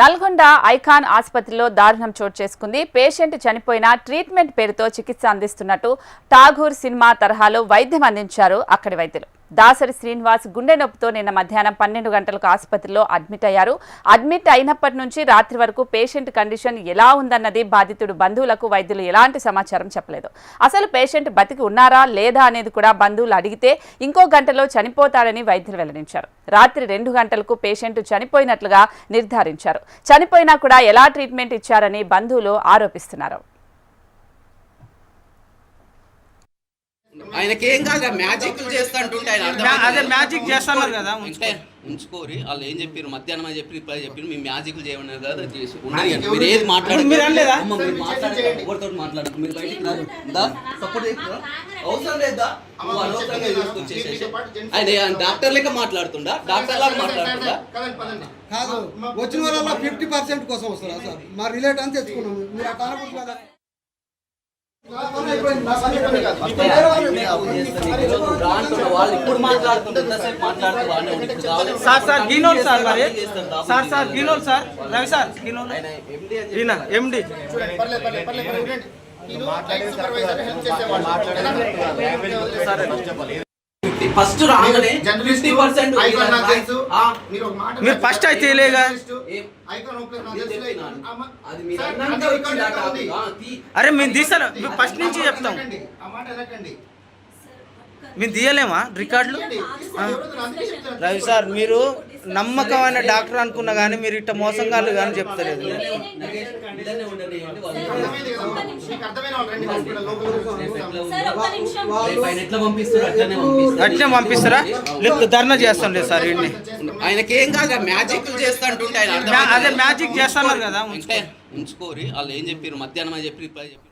Nalgonda icon ఆసుపత్రిలో దారుణం చోటు చేసుకుంది. పేషెంట్ చనిపోయిన ట్రీట్మెంట్ పేరుతో చికిత్స అందిస్తున్నట్టు ఠాగూర్ సినిమా తరహాలో వైద్యం అందించారు అక్కడి వైద్యులు. దాసరి శ్రీనివాస్ గుండె నొప్పితో నిన్న మధ్యాహ్నం పన్నెండు గంటలకు ఆసుపత్రిలో అడ్మిట్ అయ్యారు. అడ్మిట్ అయినప్పటి నుంచి రాత్రి వరకు పేషెంట్ కండిషన్ ఎలా ఉందన్నది బాధితుడు బంధువులకు వైద్యులు ఎలాంటి సమాచారం చెప్పలేదు. అసలు పేషెంట్ బతికి ఉన్నారా లేదా అనేది కూడా బంధువులు అడిగితే ఇంకో గంటలో చనిపోతాడని వైద్యులు వెల్లడించారు. రాత్రి రెండు గంటలకు పేషెంట్ చనిపోయినట్లుగా నిర్ధారించారు. చనిపోయినా కూడా ఎలా ట్రీట్మెంట్ ఇచ్చారని బంధువులు ఆరోపిస్తున్నారు. ఆయనకేం కాదు మ్యాజిక్ చేస్తా అంటుంటే ఆయన అదే? మ్యాజిక్ చేస్తున్నారు కదా ఉంచుకోరి. వాళ్ళు ఏం చెప్పారు మధ్యాహ్నం అని చెప్పి ఇప్పుడు చెప్పారు మీ మ్యాజిక్ చేయమన్నారు కదా అది చేసి మీరు ఏది మాట్లాడారు మీరు అనలేదా? మీరు మాట్లాడారు ఎవరితో మాట్లాడారు మీరు బయటికి రాదు సపోర్ట్ చేస్తారా అవసరం లేదా అనవసరంగా తీసుకొచ్చేసేసి ఆయన డాక్టర్ లెక్క మాట్లాడుతుండా? డాక్టర్ లాగా మాట్లాడుతుండా? కాదు వచ్చిన వాళ్ళ ఫిఫ్టీ పర్సెంట్ కోసం వస్తారా సార్? మా రిలేట్ అని తెచ్చుకున్నాము. మీరు అట్లా అనకూడదు కదా. ఇప్పుడు వేరే వాళ్ళు ఉన్నారు. వాళ్ళు ఇప్పుడు మాట్లాడుతుంటారు ఎంతసేపు మాట్లాడుతూ వాళ్ళే ఉండి ఇప్పుడు కావాలి. సార్ సార్ గీనోల్ సార్ మరి. సార్ సార్ గీనోల్ సార్ రవి సార్ ఈయన ఎండి పర్లేదు ఫస్ట్ రాగానే ఫిఫ్టీ పర్సెంట్ మీరు ఒక మాట మీరు first అయితే తెలియగా? అరే మేము మేము ఫస్ట్ నుంచి చెప్తాం. మేము తీయలేమా రికార్డులు. రవి సార్ మీరు నమ్మకమైన డాక్టర్ అనుకున్నా కానీ మీరు ఇట్ట మోసంగాళ్ళు కానీ చెప్తలేదు. అట్లనే పంపిస్తారు? అట్లే పంపిస్తారా లేదు ధర్నా చేస్తాం లేదు సార్ ఇన్ని ఆయనకేం కాదు మ్యాజిక్ చేస్తా అంటుంటే ఆయన మ్యా- అదే? మ్యాజిక్ చేస్తున్నారు కదా ఉంచుకోరి వాళ్ళు ఏం చెప్పారు మధ్యాహ్నం అని చెప్పి ఇప్పుడు చెప్పి